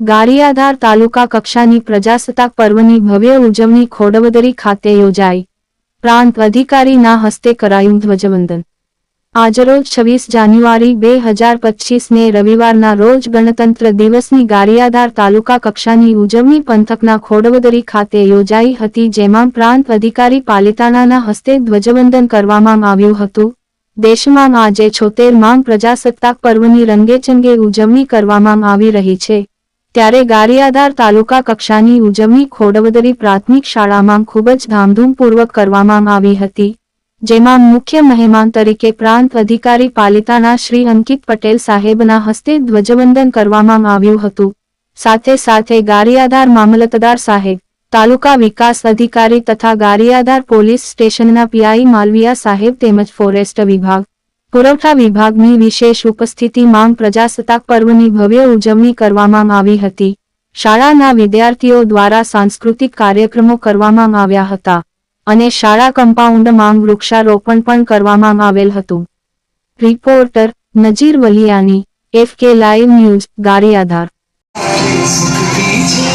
ગારિયાધાર તાલુકા કક્ષાની પ્રજાસત્તાક પર્વની ભવ્ય ઉજવણી ખોડવદરી ખાતે યોજાઈ. પ્રાંત અધિકારીના હસ્તે કરાયું ધ્વજવંદન. આજરોજ છવ્વીસ જાન્યુઆરી બે હજાર પચીસને રવિવારના રોજ ગણતંત્ર દિવસની ગારિયાધાર તાલુકા કક્ષાની ઉજવણી પંથકના ખોડવદરી ખાતે યોજાઈ હતી, જેમાં પ્રાંત અધિકારી પાલિતાણાના હસ્તે ધ્વજવંદન કરવામાં આવ્યું હતું. દેશમાં આજે છોતેર માંગ પ્રજાસત્તાક પર્વની રંગેચંગે ઉજવણી કરવામાં આવી રહી છે. ત્યારે ગારિયાધાર તાલુકા કક્ષાની ઉજવણી ખોડવદરી પ્રાથમિક શાળામાં ખૂબ જ ધામધૂમપૂર્વક કરવામાં આવી હતી, જેમાં મુખ્ય મહેમાન તરીકે પ્રાંત અધિકારી પાલિતાના શ્રી અંકિત પટેલ સાહેબના હસ્તે ધ્વજવંદન કરવામાં આવ્યું હતું. સાથે સાથે ગારિયાધાર મામલતદાર સાહેબ, તાલુકા વિકાસ અધિકારી તથા ગારિયાધાર પોલીસ સ્ટેશનના પીઆઈ માલવિયા સાહેબ તેમજ ફોરેસ્ટ વિભાગ પુરવઠા વિભાગની વિશેષ ઉપસ્થિતિમાં પ્રજાસત્તાક પર્વની ભવ્ય ઉજવણી કરવામાં આવી હતી. શાળાના વિદ્યાર્થીઓ દ્વારા સાંસ્કૃતિક કાર્યક્રમો કરવામાં આવ્યા હતા અને શાળા કમ્પાઉન્ડમાં વૃક્ષારોપણ પણ કરવામાં આવેલ હતું. Reporter Nazir Valiyani, F K live news ગારી છે